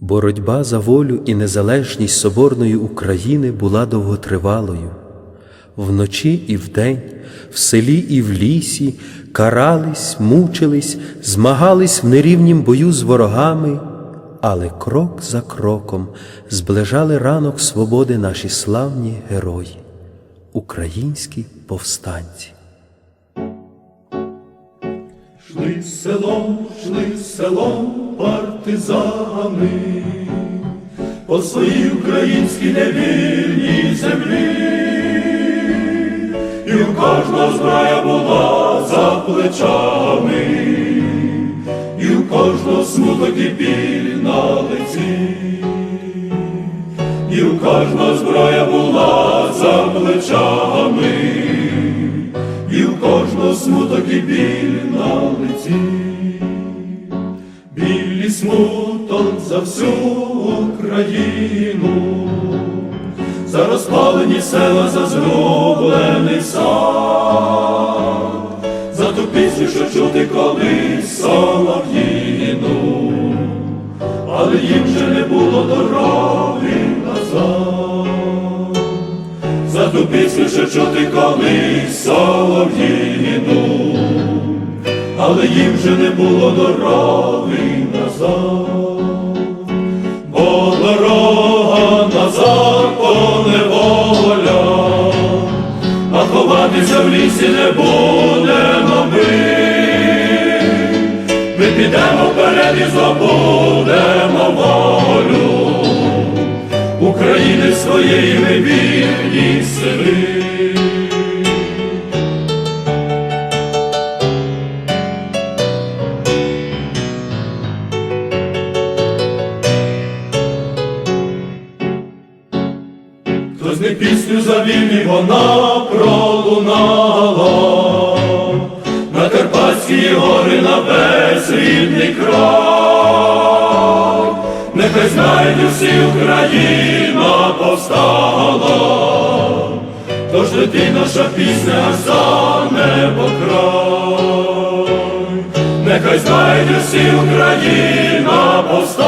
Боротьба за волю і незалежність соборної України була довготривалою. Вночі і вдень, в селі і в лісі карались, мучились, змагались в нерівнім бою з ворогами, але крок за кроком зближали ранок свободи наші славні герої, українські повстанці. Селом, шли селом партизани. По своїй українській невільній землі, і у кожного зброя була за плечами, і у кожного смуток і біль на лиці, і у кожного зброя була за плечами кожного смуток і біль на лиці, білі смуток за всю Україну, за розпалені села, за зрублений сад, за ту пісню, що чути колись солов'їну, але їм вже не було дороги назад. За ту пісню, що чути колись солов'їну, але їм вже не було дороги назад, бо дорога назад то неволя, а ховатися в лісі не будемо ми. Ми підемо вперед і здобудемо волю. України своєї ми вільні сини. Хтось не пісню за вільні вона пролунала, на Карпатські гори на весь рідний край, нехай знають усі Україна повстала, тож лети наша пісня за небо край, нехай знають усі Україна повстала.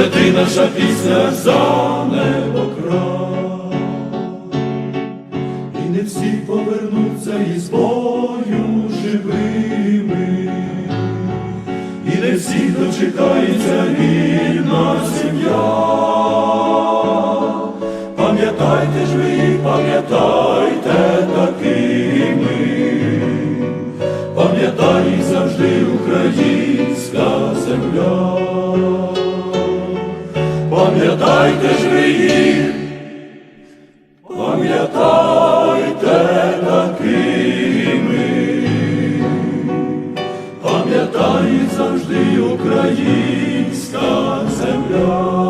Тож лети наша пісня за небо край, і не всі повернуться із бою живими, і не всі дочекається рідна сім'я. Пам'ятайте ж ви пам'ятайте такими, пам'ятай завжди українська земля. Пам'ятайте ж ви їх, пам'ятайте такими, пам'ятай завжди українська земля.